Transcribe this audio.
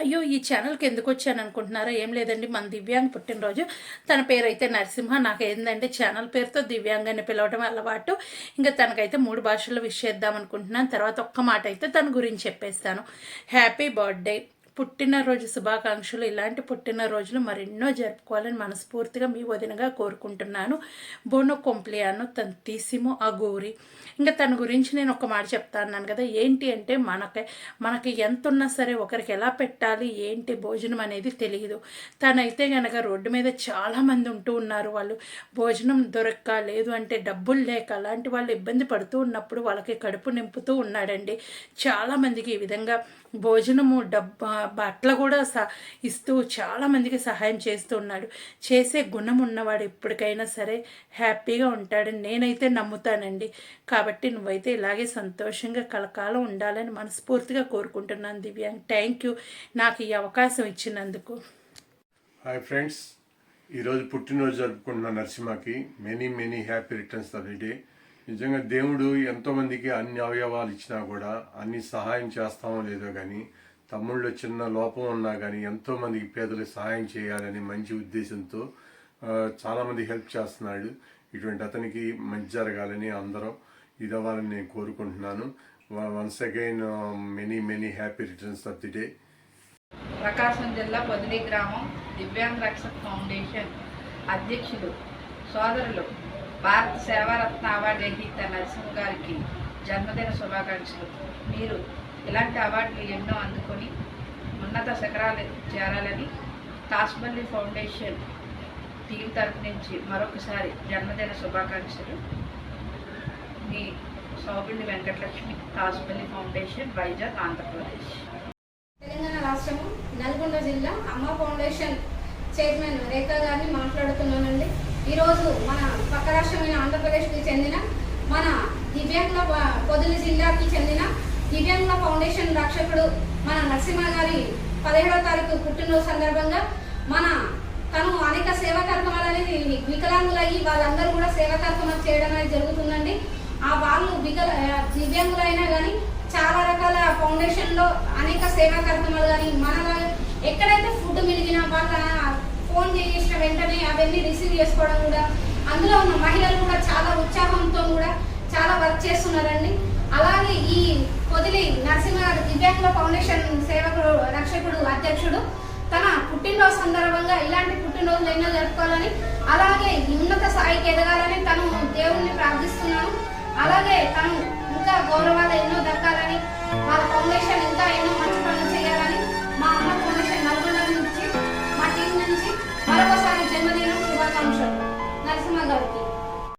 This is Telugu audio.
అయ్యో ఈ ఛానల్కి ఎందుకు వచ్చాను అనుకుంటున్నారా? ఏం లేదండి మన దివ్యాంగ్ పుట్టినరోజు. తన పేరు అయితే నరసింహ నాకు ఏంటంటే ఛానల్ పేరుతో దివ్యాంగ్ అని పిలవడం అలవాటు. ఇంకా తనకైతే మూడు భాషల్లో విష్ చేద్దాం అనుకుంటున్నాను. తర్వాత ఒక్క మాట అయితే తన గురించి చెప్పేస్తాను. హ్యాపీ బర్త్డే పుట్టినరోజు శుభాకాంక్షలు. ఇలాంటి పుట్టినరోజులు మరెన్నో జరుపుకోవాలని మనస్ఫూర్తిగా మీ వదినగా కోరుకుంటున్నాను. బోనో కొంప్లియాను ఆ గోరి ఇంకా తన గురించి నేను ఒక మాట చెప్తాను కదా. ఏంటి అంటే మనకి మనకి ఎంత ఉన్నా సరే ఒకరికి ఎలా పెట్టాలి ఏంటి భోజనం అనేది తెలియదు తనైతే గనక రోడ్డు మీద చాలామంది ఉంటూ ఉన్నారు. వాళ్ళు భోజనం దొరక్క లేదు అంటే డబ్బులు లేక అలాంటి వాళ్ళు ఇబ్బంది పడుతూ ఉన్నప్పుడు వాళ్ళకి కడుపు నింపుతూ ఉన్నాడండి. చాలామందికి ఈ విధంగా భోజనము డబ్బా బట్టలు కూడా స ఇస్తూ చాలామందికి సహాయం చేస్తూ ఉన్నాడు చేసే గుణం ఉన్నవాడు ఎప్పటికైనా సరే హ్యాపీగా ఉంటాడని నేనైతే నమ్ముతానండి. కాబట్టి నువ్వైతే ఇలాగే సంతోషంగా కలకాలం ఉండాలని మనస్ఫూర్తిగా కోరుకుంటున్నాను దివ్యాంగ్ థ్యాంక్ యూ నాకు ఈ అవకాశం ఇచ్చినందుకు. హాయ్ ఫ్రెండ్స్ ఈరోజు పుట్టినరోజు జరుపుకుంటున్న నరసింహకి many many happy returns of the day. నిజంగా దేవుడు ఎంతోమందికి అన్ని అవయవాలు ఇచ్చినా కూడా అన్ని సహాయం చేస్తామో లేదో కానీ తమ్ముళ్ళు చిన్న లోపం ఉన్నా కానీ ఎంతోమందికి పేదలకు సహాయం చేయాలని మంచి ఉద్దేశంతో చాలామంది హెల్ప్ చేస్తున్నాడు. ఇటువంటి అతనికి మంచి జరగాలని అందరం ఇది అవ్వాలని నేను కోరుకుంటున్నాను. Once again many many happy returns of the day. Prakasam జిల్లా పొదిలి గ్రామం దివ్యాంగ రక్షక్ ఫౌండేషన్ అధ్యక్షులు సోదరులు భారత సేవారత్న అవార్డు గ్రహీత నరసింహ గారికి జన్మదిన శుభాకాంక్షలు. మీరు ఇలాంటి అవార్డులు ఎన్నో అందుకొని ఉన్నత శిఖరాలు చేరాలని తాస్మల్లి ఫౌండేషన్ టీం తరపు నుంచి మరొకసారి జన్మదిన శుభాకాంక్షలు. మీ సౌబిల్లి వెంకటలక్ష్మి తాస్మల్లి ఫౌండేషన్ వైజాగ్ ఆంధ్రప్రదేశ్. తెలంగాణ రాష్ట్రము నల్గొండ జిల్లా అమ్మ ఫౌండేషన్ చైర్మన్ రేఖా గారిని మాట్లాడుతున్నానండి. ఈరోజు మన పక్క రాష్ట్రమైన ఆంధ్రప్రదేశ్కి చెందిన మన దివ్యాంగుల ప- జిల్లాకి చెందిన దివ్యాంగుల ఫౌండేషన్ రక్షకుడు మన నరసింహ గారి పదిహేడవ తారీఖు పుట్టినరోజు సందర్భంగా మన తను అనేక సేవా అనేది వికలాంగులయ్యి వాళ్ళందరూ కూడా సేవా కార్యక్రమాలు చేయడం అనేది జరుగుతుందండి. ఆ వాళ్ళు వికల దివ్యాంగులైనా కానీ చాలా రకాల ఫౌండేషన్లో అనేక సేవా కార్యక్రమాలు కానీ మన ఎక్కడైతే ఫుడ్ మిలిగినా వాళ్ళ ఫోన్ చేసిన వెంటనే అవన్నీ రిసీవ్ చేసుకోవడం కూడా అందులో ఉన్న మహిళలు కూడా చాలా ఉత్సాహంతో కూడా చాలా వర్క్ చేస్తున్నారండి. పొదిలి నరసింహ దివ్యాంగుల ఫౌండేషన్ సేవకుడు రక్షకుడు అధ్యక్షుడు. తన పుట్టినరోజు సందర్భంగా ఇలాంటి పుట్టినరోజులు ఎన్నో జరుపుకోవాలని అలాగే ఉన్నత స్థాయికి ఎదగాలని తను దేవుణ్ణి ప్రార్థిస్తున్నాను. అలాగే తను ఇంకా గౌరవాలు ఎన్నో దక్కాలని వాళ్ళ ఫౌండేషన్ ఇంకా ఎన్నో మంచి